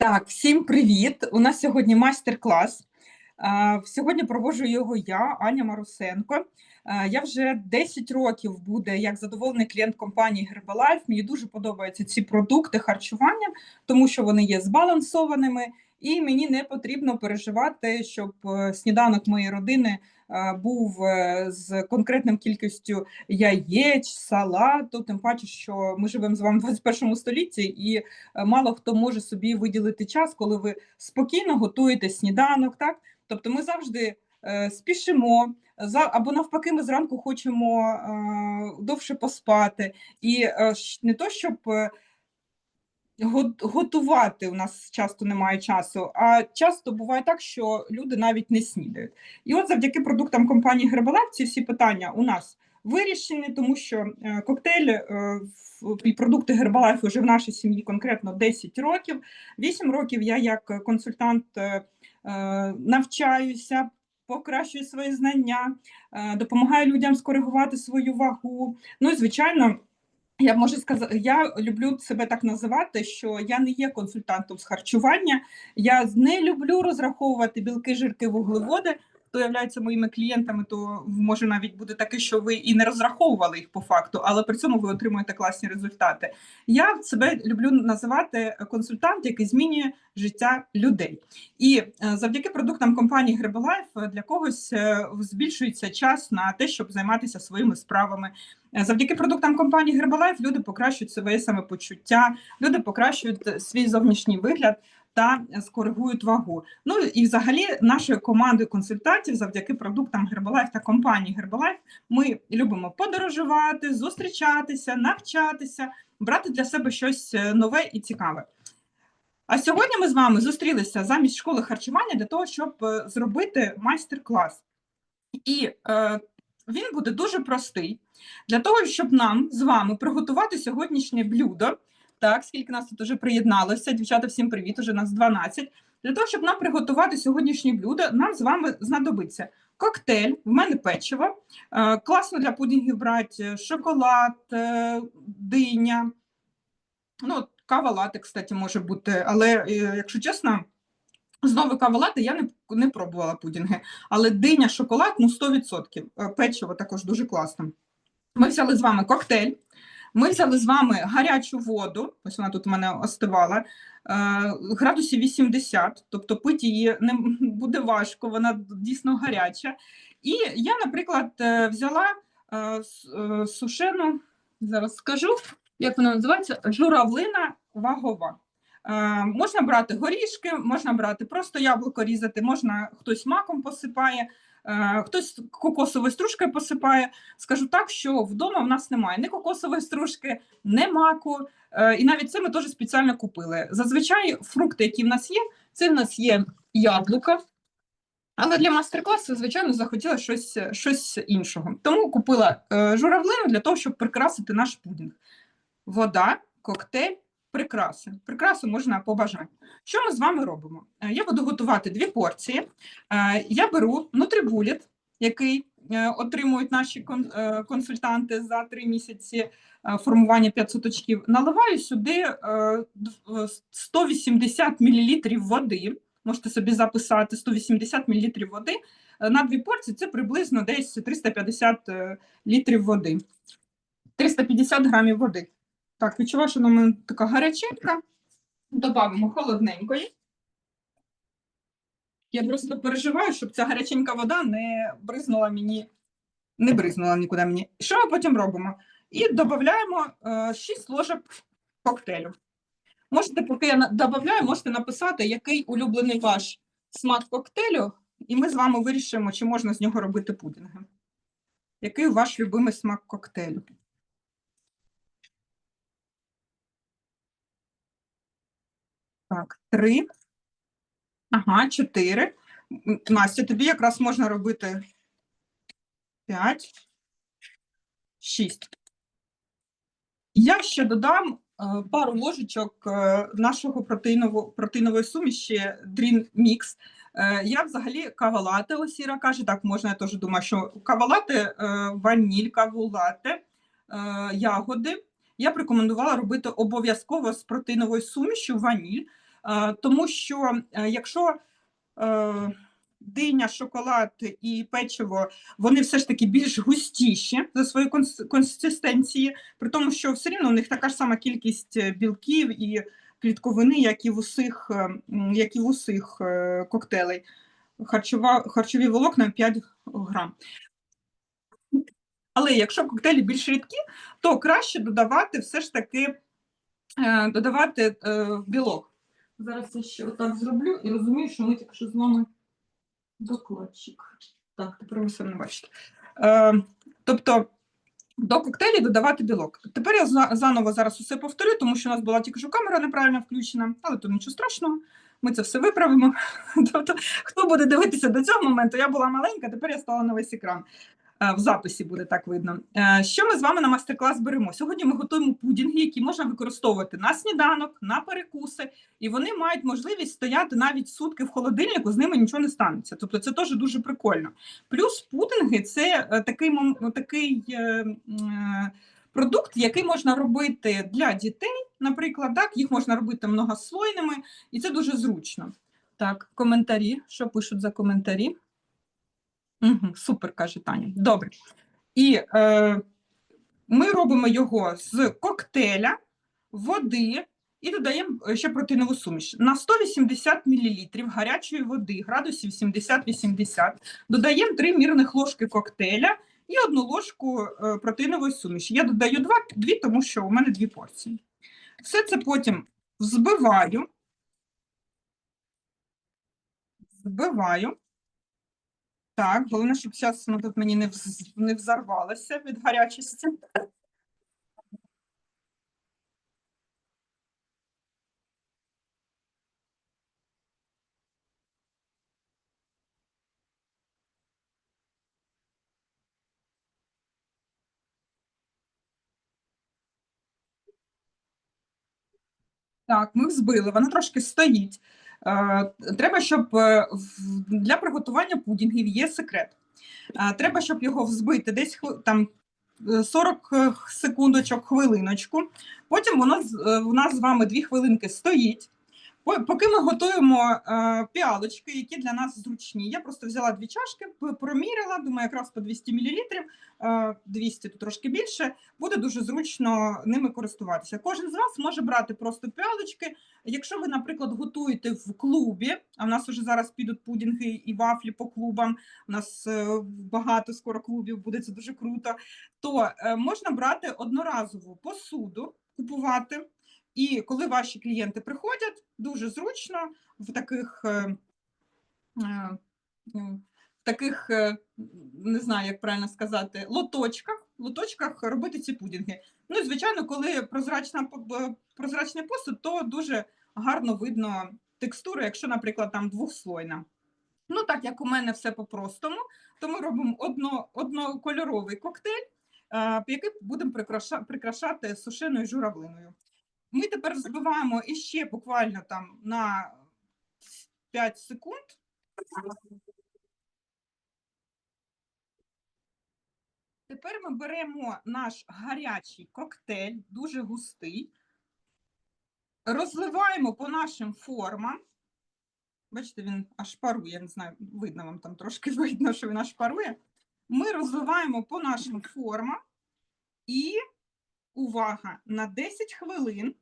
Так, всім привіт! У нас сьогодні майстер-клас. Сьогодні проводжу його я, Аня Марусенко. Я вже 10 років буде як задоволений клієнт компанії Herbalife. Мені дуже подобаються ці продукти харчування, тому що вони є збалансованими, і мені не потрібно переживати, щоб е, сніданок моєї родини е, був е, з конкретним кількістю яєць, салату. Тим паче, що ми живемо з вами в 21 столітті, і мало хто може собі виділити час, коли ви спокійно готуєте сніданок. Так, тобто, ми завжди спішимо. Або навпаки, ми зранку хочемо довше поспати, і не то, щоб готувати у нас часто немає часу, а часто буває так, що люди навіть не снідають. І от завдяки продуктам компанії Herbalife ці всі питання у нас вирішені, тому що е, коктейль е, і продукти Herbalife вже в нашій сім'ї конкретно 10 років. 8 років я як консультант е, навчаюся. Покращую свої знання, допомагаю людям скоригувати свою вагу. Ну і звичайно, я можу сказати, я люблю себе так називати, що я не є консультантом з харчування. Я не люблю розраховувати білки, жирки, вуглеводи. Хто являється моїми клієнтами, то може навіть буде таке, що ви і не розраховували їх по факту, але при цьому ви отримуєте класні результати. Я себе люблю називати консультант, який змінює життя людей. І е, завдяки продуктам компанії Herbalife е, для когось е, збільшується час на те, щоб займатися своїми справами. Е, Завдяки продуктам компанії Herbalife люди покращують своє самопочуття, люди покращують е, свій зовнішній вигляд та скоригують вагу. Ну і взагалі нашою командою консультантів завдяки продуктам Herbalife та компанії Herbalife ми любимо подорожувати, зустрічатися, навчатися, брати для себе щось е, нове і цікаве. А сьогодні ми з вами зустрілися замість школи харчування для того, щоб е, зробити майстер-клас. І е, він буде дуже простий для того, щоб нам з вами приготувати сьогоднішнє блюдо. Так, скільки нас тут вже приєдналося, дівчата, всім привіт, уже нас 12. Для того, щоб нам приготувати сьогоднішнє блюдо, нам з вами знадобиться коктейль, в мене печиво. Е, класно для пудінгів брати шоколад, е, диня. Ну, кава кстати, може бути, але е, якщо чесно, знову кава лати я не, не пробувала пудінги. Але диня, шоколад, ну 100%. Е, Печиво також дуже класно. Ми взяли з вами коктейль. Ми взяли з вами гарячу воду, ось вона тут у мене остивала, е, градусів 80, тобто пити її не буде важко, вона дійсно гаряча. І я, наприклад, е, взяла е, сушену, зараз скажу, як вона називається, журавлина вагова. Можна брати горішки, можна брати просто яблуко різати, можна хтось маком посипає, хтось кокосовою стружкою посипає. Скажу так, що вдома в нас немає ні кокосової стружки, ні маку. Е, і навіть це ми теж спеціально купили. Зазвичай фрукти, які в нас є, це в нас є яблука. Але для мастер-класу, звичайно, захотіла щось, щось іншого. Тому купила е, журавлину для того, щоб прикрасити наш пудінг. Вода, коктейль, прикраси. Прикраси можна по. Що ми з вами робимо? Е, Я буду готувати дві порції. Е, Я беру нутрибуліт, який е, отримують наші консультанти за три місяці формування 500 очків. Наливаю сюди е, д- е, 180 мл води. Можете собі записати 180 мл води. На дві порції це приблизно десь 350 е, літрів води. 350 грамів води. Так, відчуваю, що вона така гаряченька. Добавимо холодненької. Я просто переживаю, щоб ця гаряченька вода не бризнула мені, не бризнула нікуди мені. Що ми потім робимо? І додаємо е, 6 ложок коктейлю. Можете, поки я додаю, можете написати, який улюблений ваш смак коктейлю, і ми з вами вирішимо, чи можна з нього робити пудинги. Який ваш любимий смак коктейлю? Так, три. Ага, чотири. Настя, тобі якраз можна робити п'ять, шість. Я ще додам е, пару ложечок е, нашого протеїново, протеїнової суміші Dream Mix. Е, Я взагалі кава лате, ось Іра каже, так можна, я теж думаю, що кава лате, е, ваніль, каву лате, е, ягоди. Я б рекомендувала робити обов'язково з протеїновою сумішю ваніль. Е, тому що е, якщо е, диня, шоколад і печиво, вони все ж таки більш густіші за конс- консистенції, при тому, що все рівно у них така ж сама кількість білків і клітковини, як і в усіх, як і в усіх коктейлей. Харчова, харчові волокна 5 грам. Але якщо коктейлі більш рідкі, то краще додавати все ж таки е, додавати е, білок. Зараз я ще отак зроблю і розумію, що ми тільки що з вами докладчик. Так, тепер ви все не бачите. Е, тобто до коктейлів додавати білок. Тепер я заново зараз усе повторю, тому що у нас була тільки що камера неправильно включена, але то нічого страшного. Ми це все виправимо. Тобто, хто буде дивитися до цього моменту, я була маленька, тепер я стала на весь екран. Е, В записі буде так видно. Е, Що ми з вами на майстер-клас беремо? Сьогодні ми готуємо пудінги, які можна використовувати на сніданок, на перекуси, і вони мають можливість стояти навіть сутки в холодильнику, з ними нічого не станеться. Тобто це теж дуже прикольно. Плюс пудинги це е, такий, такий продукт, який можна робити для дітей, наприклад, так, їх можна робити многослойними, і це дуже зручно. Так, коментарі. Що пишуть за коментарі? Угу, супер, каже Таня. Добре. І е, ми робимо його з коктейля, води і додаємо е, ще протеїнову суміш. На 180 мл гарячої води, градусів 70-80, додаємо 3 мірних ложки коктейля і одну ложку е, протеїнової суміші. Я додаю 2, 2, тому що у мене дві порції. Все це потім взбиваю. Збиваю. Так, головне, щоб зараз воно тут мені не, вз- не взорвалося від гарячості. Так, ми взбили, вона трошки стоїть. Е, Треба, щоб е, для приготування пудінгів є секрет. Е, Треба, щоб його взбити десь там е, 40 секундочок, хвилиночку. Потім воно у нас з вами 2 хвилинки стоїть. По- Поки ми готуємо е, піалочки, які для нас зручні. Я просто взяла дві чашки, п- проміряла, думаю, якраз по 200 мл, е, 200 то трошки більше, буде дуже зручно ними користуватися. Кожен з вас може брати просто піалочки. Якщо ви, наприклад, готуєте в клубі, а в нас вже зараз підуть пудінги і вафлі по клубам, у нас е, багато скоро клубів буде, це дуже круто, то е, можна брати одноразову посуду, купувати. І коли ваші клієнти приходять, дуже зручно в таких, е, е, ну, таких е, не знаю, як правильно сказати, лоточках, лоточках робити ці пудінги. Ну і звичайно, коли прозрачна прозрачний посуд, то дуже гарно видно текстуру, якщо, наприклад, там двохслойна. Ну, так як у мене все по-простому, то ми робимо одно, однокольоровий коктейль, який будемо прикрашати сушеною журавлиною. Ми тепер взбиваємо іще буквально там на 5 секунд. Тепер ми беремо наш гарячий коктейль, дуже густий, розливаємо по нашим формам. Бачите, він аж парує, не знаю, видно вам там трошки видно, що він аж парує. Ми розливаємо по нашим формам і, увага, на 10 хвилин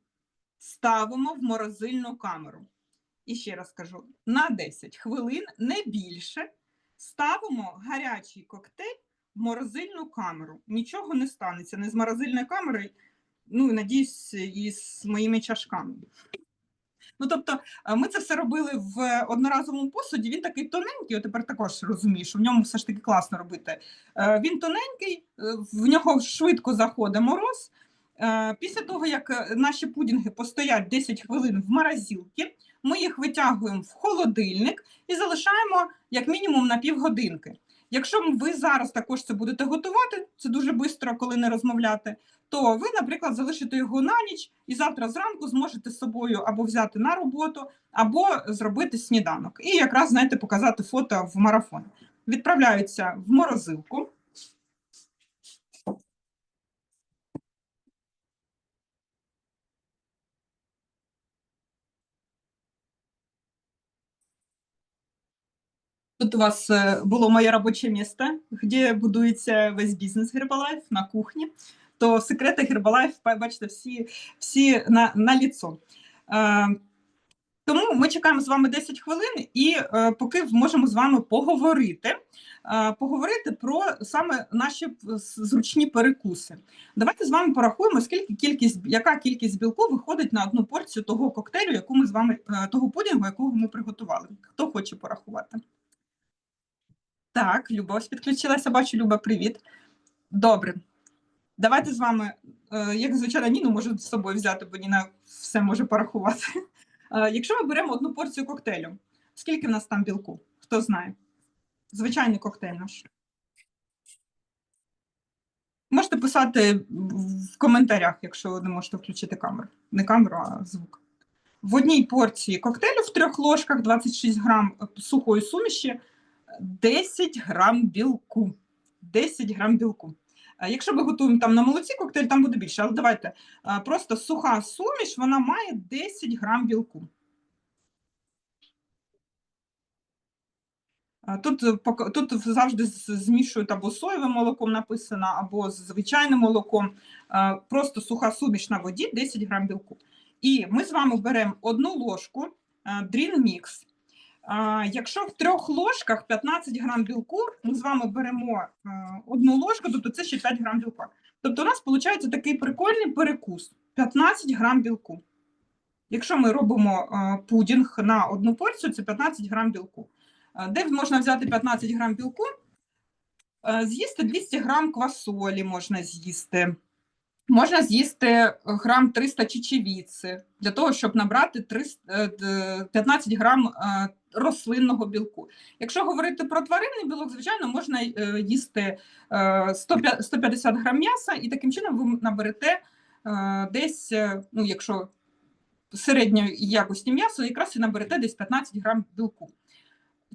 ставимо в морозильну камеру. І ще раз кажу: на 10 хвилин, не більше, ставимо гарячий коктейль в морозильну камеру. Нічого не станеться, не з морозильною камерою, ну і надіюсь, і з моїми чашками. Ну, тобто, е, ми це все робили в одноразовому посуді. Він такий тоненький, от тепер також розумію, що в ньому все ж таки класно робити. Е, Він тоненький, е, в нього швидко заходить мороз. Е, Після того, як е, наші пудінги постоять 10 хвилин в морозилці, ми їх витягуємо в холодильник і залишаємо як мінімум на півгодинки. Якщо ви зараз також це будете готувати, це дуже швидко, коли не розмовляти, то ви, наприклад, залишите його на ніч і завтра зранку зможете з собою або взяти на роботу, або зробити сніданок. І якраз, знаєте, показати фото в марафон. Відправляються в морозилку. Тут у вас е, було моє робоче місце, де будується весь бізнес Herbalife на кухні. То секрети Herbalife, бачите, всі, всі на, на ліцо. Е, тому ми чекаємо з вами 10 хвилин і е, поки можемо з вами поговорити, е, поговорити про саме наші зручні перекуси. Давайте з вами порахуємо, скільки кількість, яка кількість білку виходить на одну порцію того коктейлю, яку ми з вами, е, того пудінгу, якого ми приготували. Хто хоче порахувати? Так, Люба ось підключилася. Бачу, Люба, привіт. Добре. Давайте з вами, е, як звичайно, Ніну можу з собою взяти, бо Ніна все може порахувати. Е, Якщо ми беремо одну порцію коктейлю, скільки в нас там білку? Хто знає? Звичайний коктейль наш. Можете писати в коментарях, якщо не можете включити камеру. Не камеру, а звук. В одній порції коктейлю в трьох ложках 26 грам сухої суміші, 10 грам білку. 10 грам білку. Якщо ми готуємо там на молоці коктейль, там буде більше. Але давайте просто суха суміш, вона має 10 грам білку. Тут, е, тут завжди змішують або соєвим молоком написано, або з звичайним молоком. Просто суха суміш на воді 10 грам білку. І ми з вами беремо одну ложку Dream Mix. Якщо в трьох ложках 15 грам білку, ми з вами беремо е, одну ложку, тобто це ще 5 грам білка. Тобто у нас виходить такий прикольний перекус 15 грам білку. Якщо ми робимо е, пудінг на одну порцію, це 15 грам білку. Е, Де можна взяти 15 грам білку? З'їсти 200 грам квасолі можна з'їсти. Можна з'їсти грам 300 чечевіці для того, щоб набрати 300, е, 15 грам рослинного білку. Якщо говорити про тваринний білок, звичайно, можна е, їсти е, 100 150 грам м'яса, і таким чином ви наберете е, десь, е, ну, якщо середньої якості м'ясо, якраз і наберете десь 15 грам білку.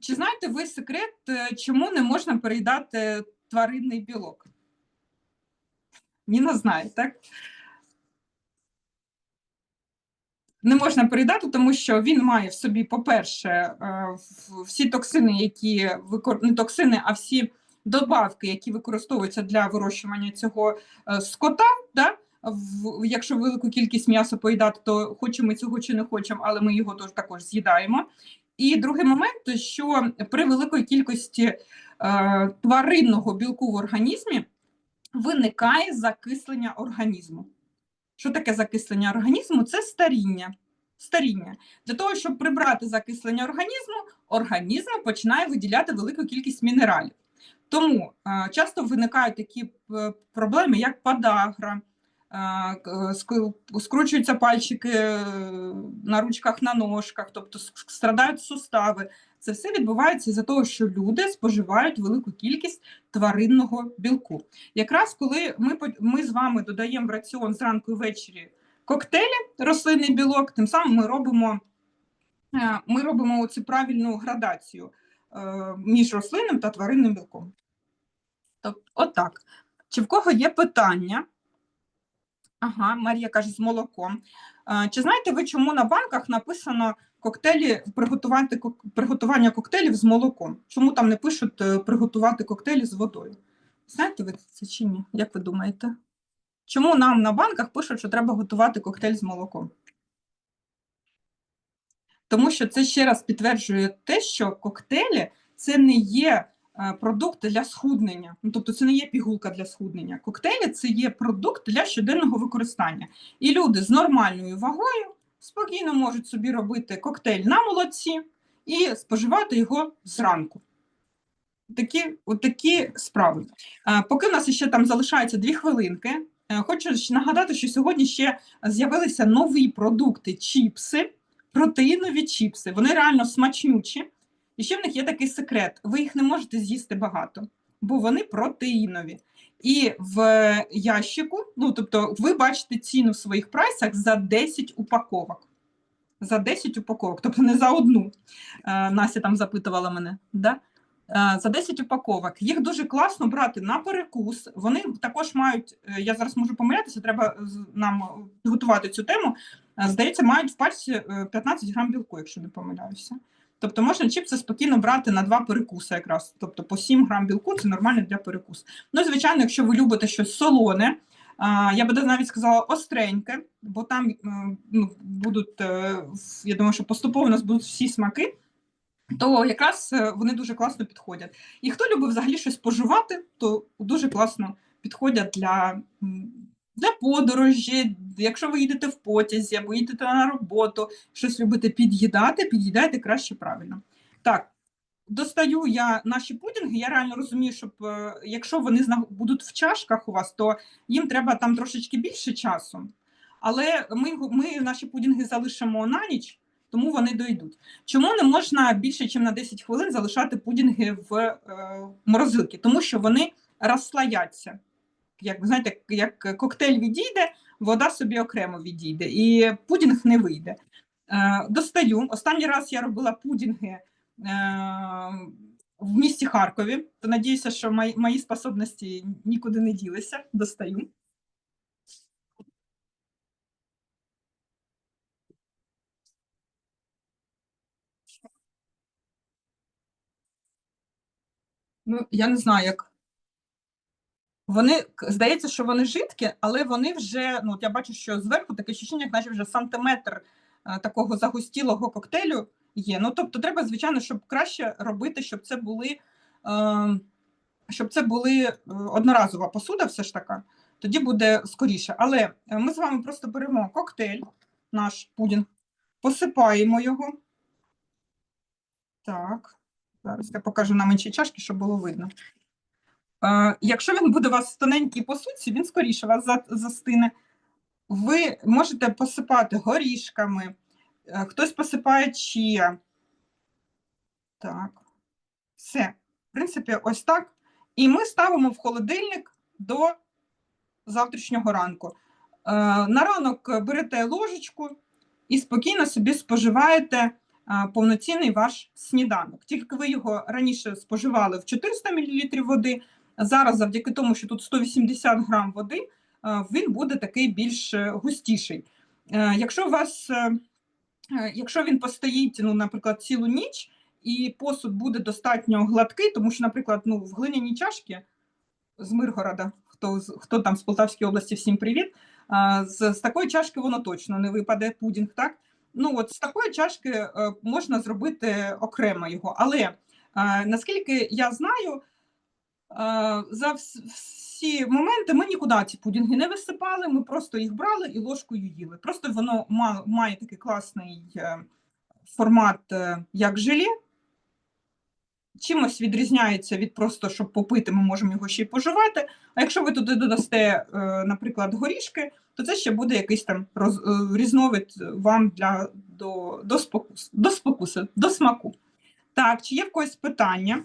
Чи знаєте ви секрет, е, чому не можна переїдати тваринний білок? Ніна знає, так? Не можна передати, тому що він має в собі, по-перше, е, всі токсини, які викор... не токсини, а всі добавки, які використовуються для вирощування цього е, скота. Да? В... Якщо велику кількість м'яса поїдати, то хочемо ми цього чи не хочемо, але ми його тож також з'їдаємо. І другий момент, що при великої кількості е, тваринного білку в організмі виникає закислення організму. Що таке закислення організму? Це старіння. Старіння. Для того, щоб прибрати закислення організму, організм починає виділяти велику кількість мінералів. Тому е, часто виникають такі е, проблеми, як подагра, скручуються пальчики е, на ручках, на ножках, тобто страдають сустави. Це все відбувається із-за того, що люди споживають велику кількість тваринного білку. Якраз коли ми, ми з вами додаємо в раціон зранку і ввечері коктейлі, рослинний білок, тим самим ми робимо, е, ми робимо цю правильну градацію е, між рослинним та тваринним білком. Тобто, отак. Чи в кого є питання? Ага, Марія каже, з молоком. Е, Чи знаєте ви, чому на банках написано коктейлі, приготувати, приготування коктейлів з молоком? Чому там не пишуть е, приготувати коктейлі з водою? Знаєте ви це чи ні? Як ви думаєте? Чому нам на банках пишуть, що треба готувати коктейль з молоком? Тому що це ще раз підтверджує те, що коктейлі це не є продукт для схуднення. Ну, тобто це не є пігулка для схуднення. Коктейлі це є продукт для щоденного використання. І люди з нормальною вагою спокійно можуть собі робити коктейль на молоці і споживати його зранку. Такі, от такі справи. Е, Поки в нас ще там залишається дві хвилинки, е, хочу нагадати, що сьогодні ще з'явилися нові продукти чіпси, протеїнові чіпси. Вони реально смачнючі. І ще в них є такий секрет: ви їх не можете з'їсти багато, бо вони протеїнові. І в ящику, ну тобто, ви бачите ціну в своїх прайсах за 10 упаковок. За 10 упаковок, тобто не за одну. Е, Настя там запитувала мене. Да? Е, За 10 упаковок. Їх дуже класно брати на перекус. Вони також мають, е, я зараз можу помилятися, треба нам готувати цю тему. Е, Здається, мають в пачці е, 15 грам білку, якщо не помиляюся. Тобто можна чіпси спокійно брати на два перекуси якраз. Тобто по 7 грам білку це нормально для перекусу. Ну, звичайно, якщо ви любите щось солоне, я би навіть сказала остреньке, бо там е, ну, будуть, е, я думаю, що поступово у нас будуть всі смаки, то якраз е, вони дуже класно підходять. І хто любить взагалі щось споживати, то дуже класно підходять для, для подорожі. Якщо ви їдете в потязі або їдете на роботу, щось любите під'їдати, під'їдайте краще правильно. Так, достаю я наші пудінги. Я реально розумію, щоб е, якщо вони будуть в чашках у вас, то їм треба там трошечки більше часу. Але ми, ми наші пудінги залишимо на ніч, тому вони дойдуть. Чому не можна більше, ніж на 10 хвилин залишати пудінги в е, морозилці? Тому що вони розслояться. Як ви знаєте, як коктейль відійде, вода собі окремо відійде, і пудінг не вийде. Е, достаю. Останній раз я робила пудінги е, в місті Харкові, то надіюся, що мої, способності нікуди не ділися. Достаю. Ну, я не знаю, як. Вони, здається, що вони жидкі, але вони вже, ну, от я бачу, що зверху таке як наче вже сантиметр е, такого загустілого коктейлю є. Ну, тобто, треба, звичайно, щоб краще робити, щоб це були, е, щоб це були е, одноразова посуда, все ж така, тоді буде скоріше. Але е, ми з вами просто беремо коктейль, наш пудінг, посипаємо його. Так, зараз я покажу на меншій чашки, щоб було видно. Е, Якщо він буде у вас в тоненькій посудці, він скоріше вас застине. Ви можете посипати горішками, е, хтось посипає чия. Так. Все. В принципі, ось так. І ми ставимо в холодильник до завтрашнього ранку. Е, На ранок берете ложечку і спокійно собі споживаєте повноцінний ваш сніданок. Тільки ви його раніше споживали в 400 мл води, зараз, завдяки тому, що тут 180 грам води, е, він буде такий більш е, густіший. Е, Якщо вас, якщо він постоїть, ну, наприклад, цілу ніч, і посуд буде достатньо гладкий, тому що, наприклад, ну, в глиняні чашки з Миргорода, хто, хто там з Полтавської області, всім привіт. З, з такої чашки воно точно не випаде пудінг, так? Ну, от з такої чашки можна зробити окремо його. Але наскільки я знаю, за всі моменти ми нікуди ці пудінги не висипали, ми просто їх брали і ложкою їли. Просто воно має такий класний е, формат, е, як желе. Чимось відрізняється від просто, щоб попити, ми можемо його ще й поживати. А якщо ви туди додасте, е, наприклад, горішки, то це ще буде якийсь там роз, е, різновид вам для до, до, спокус, до спокуси, до смаку. Так, чи є в когось питання?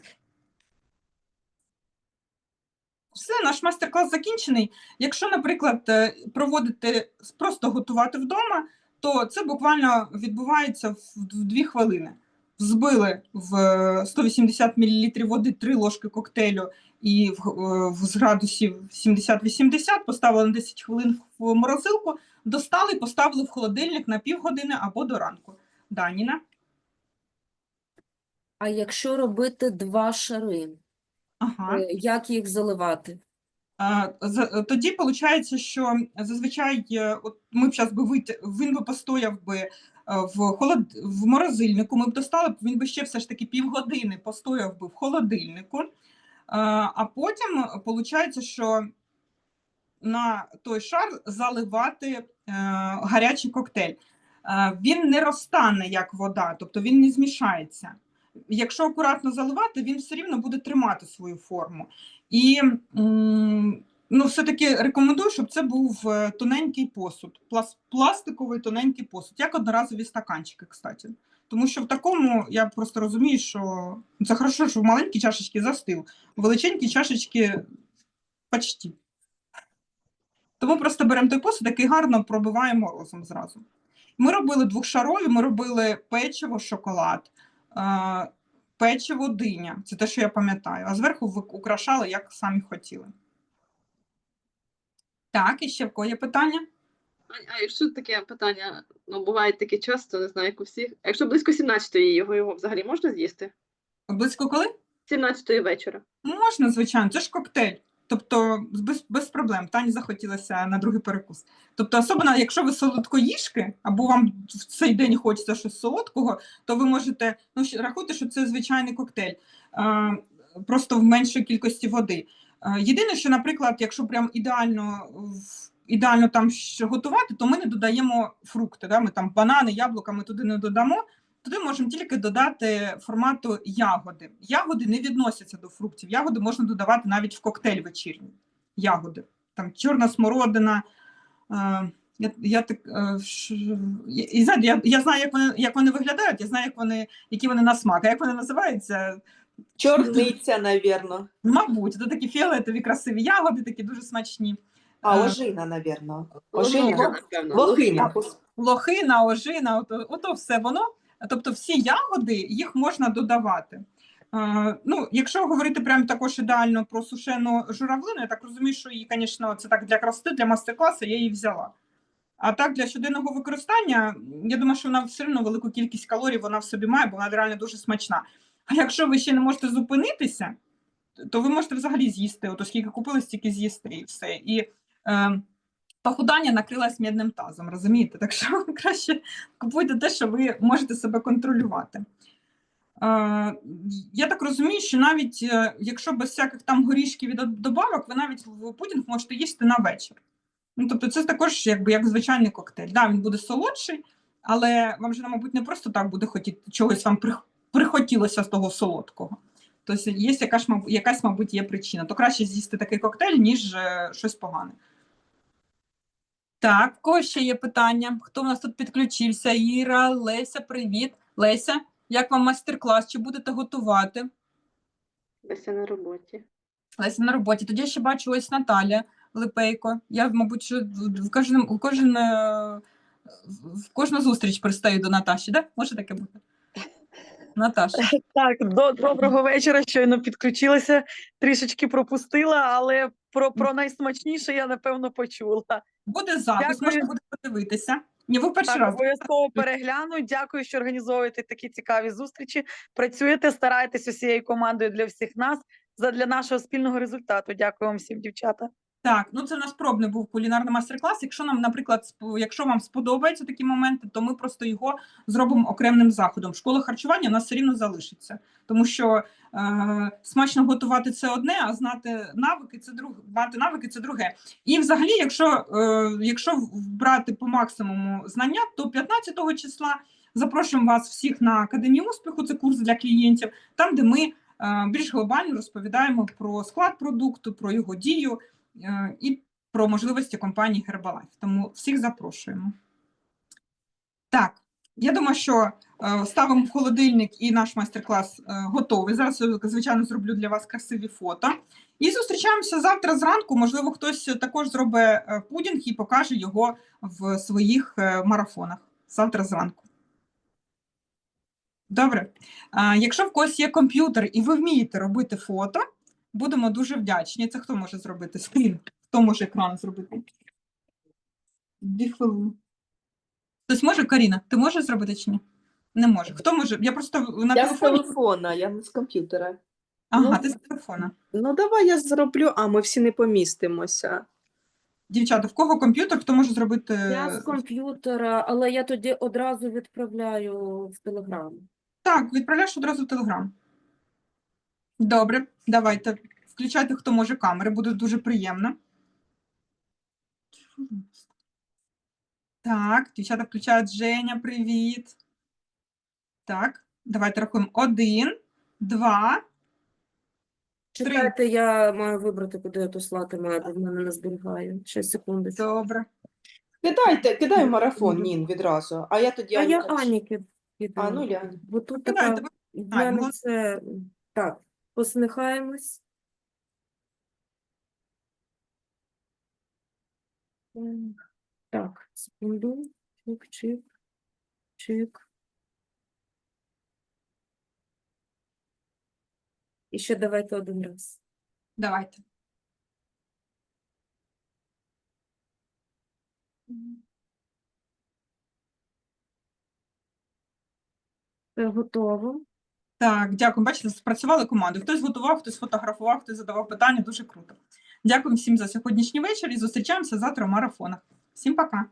Все, наш майстер-клас закінчений. Якщо, наприклад, е, проводити просто готувати вдома, то це буквально відбувається в дві хвилини. Взбили в е, 180 мл води 3 ложки коктейлю і в, е, в з градусів 70-80, поставили на 10 хвилин в морозилку, достали і поставили в холодильник на півгодини або до ранку. Даніна. А якщо робити два шари, Ага. е, як їх заливати? Тоді виходить, що зазвичай е, от ми б зараз би він би постояв би е, в холод... в морозильнику. Ми б достали, б, він би ще все ж таки півгодини постояв би в холодильнику. А потім виходить, що на той шар заливати гарячий коктейль. Він не розтане як вода, тобто він не змішається. Якщо акуратно заливати, він все рівно буде тримати свою форму. І ну, все-таки рекомендую, щоб це був е, тоненький посуд, пластиковий тоненький посуд, як одноразові стаканчики, кстати. Тому що в такому я просто розумію, що ну, це хорошо, що в маленькій чашечці застив, в величенькій чашечці почти. Тому просто беремо той посуд, який гарно пробиваємо морозом зразу. Ми робили двохшарові, ми робили печиво, шоколад, печиво, диня. Це те, що я пам'ятаю. А зверху украшали, як самі хотіли. Так, і ще в кого є питання? А якщо таке питання, ну буває таке часто, не знаю, як у всіх. А якщо близько 17-ї його, його взагалі можна з'їсти? Близько коли? 17-ї вечора. Можна, звичайно, це ж коктейль. Тобто без, без проблем. Тані захотілося на другий перекус. Тобто, особливо, якщо ви солодкоїжки, або вам в цей день хочеться щось солодкого, то ви можете ну, рахуйте, що це звичайний коктейль, а, просто в меншій кількості води. А, єдине, що, наприклад, якщо прям ідеально ідеально там готувати, то ми не додаємо фрукти. Да? Ми там банани, яблука ми туди не додамо. Туди можемо тільки додати формату ягоди. Ягоди не відносяться до фруктів. Ягоди можна додавати навіть в коктейль вечірній. Ягоди. Там чорна смородина. Е, я, я, так, е, я, і я, я знаю, як вони, як вони виглядають, я знаю, як вони, які вони на смак. А як вони називаються? Чорниця, навірно. Мабуть, це такі фіолетові красиві ягоди, такі дуже смачні. А, Е, ожина, навірно. Лохина, Ожина. Лохина. лохина, ожина, ото, ото все воно. Тобто всі ягоди їх можна додавати. Е, ну, якщо говорити прямо також ідеально про сушену журавлину, я так розумію, що її, звісно, це так для красоти, для мастер-класу я її взяла. А так для щоденного використання, я думаю, що вона все одно велику кількість калорій вона в собі має, бо вона реально дуже смачна. А якщо ви ще не можете зупинитися, то ви можете взагалі з'їсти, от оскільки купили, стільки з'їсти і все. І е, похудання накрилось мідним тазом, розумієте? Так що краще купуйте те, що ви можете себе контролювати. Я так розумію, що навіть е, якщо без всяких там горішків і добавок, ви навіть в пудінг можете їсти на вечір. Ну, тобто, це також якби як звичайний коктейль. Да, він буде солодший, але вам же, мабуть, не просто так буде хотіти чогось вам прихотілося з того солодкого. Тобто є якась, якась, мабуть, є причина. То краще з'їсти такий коктейль, ніж е, щось погане. Так, в кого ще є питання? Хто в нас тут підключився? Іра, Леся, привіт. Леся, як вам майстер-клас? Чи будете готувати? Десь я на роботі. Леся на роботі. Тоді я ще бачу ось Наталя Липейко. Я, мабуть, що в кожен, в кожен, е, в в кожну зустріч пристаю до Наташі, да? Може таке бути? Наташа. Так, до, доброго вечора. Щойно підключилася, трішечки пропустила, але про, про найсмачніше я напевно почула. Буде запис, Дякую. можна буде подивитися. Ні, ви перший Так, раз. обов'язково перегляну. Дякую, що організовуєте такі цікаві зустрічі. Працюєте, стараєтесь усією командою для всіх нас, задля нашого спільного результату. Дякую вам всім, дівчата. Так, ну це у нас пробний був кулінарний майстер-клас. Якщо нам, наприклад, якщо вам сподобаються такі моменти, то ми просто його зробимо окремим заходом. Школа харчування у нас все рівно залишиться, тому що е, смачно готувати це одне, а знати навики це друге. Мати навики це друге. І взагалі, якщо, е, якщо брати по максимуму знання, то 15 числа запрошуємо вас всіх на академію успіху. Це курс для клієнтів, там де ми е, більш глобально розповідаємо про склад продукту, про його дію і про можливості компанії Herbalife. Тому всіх запрошуємо. Так, я думаю, що е, ставимо в холодильник і наш майстер-клас е, готовий. Зараз, звичайно, зроблю для вас красиві фото. І зустрічаємося завтра зранку. Можливо, хтось також зробить е, пудінг і покаже його в своїх е, марафонах. Завтра зранку. Добре. Якщо в когось є комп'ютер і ви вмієте робити фото, будемо дуже вдячні. Це хто може зробити? Скрін. Хто може екран зробити? Дві хвилини. Хтось може, Каріна, ти можеш зробити чи ні? Не може. Хто може? Я просто на Я з телефоні. телефона, я не з комп'ютера. Ага, Ну, ти з телефона. Ну, давай я зроблю, а ми всі не помістимося. Дівчата, в кого комп'ютер, хто може зробити? Я з комп'ютера, але я тоді одразу відправляю в Телеграм. Так, відправляєш одразу в Телеграм. Добре, давайте. Включайте, хто може камери, буде дуже приємно. Так, дівчата включають Женя, привіт. Так, давайте рахуємо. Один, два. Три. Чекайте, я маю вибрати, куди я то слати маю, бо в мене не зберігаю. Ще секундочку. Добре. Кидайте, кидай марафон, Нін, відразу. А я тоді А я Ані теж. А, ну Ляні. Бо тут Кидайте, така ви- для Ань, мене ну- це так посміхаємось. Так, секунду, чик, чик, чик. І ще давайте один раз. Давайте. Це готово. Так, дякую. Бачите, спрацювали команди. Хтось готував, хтось фотографував, хтось задавав питання. Дуже круто. Дякую всім за сьогоднішній вечір і зустрічаємося завтра в марафонах. Всім пока.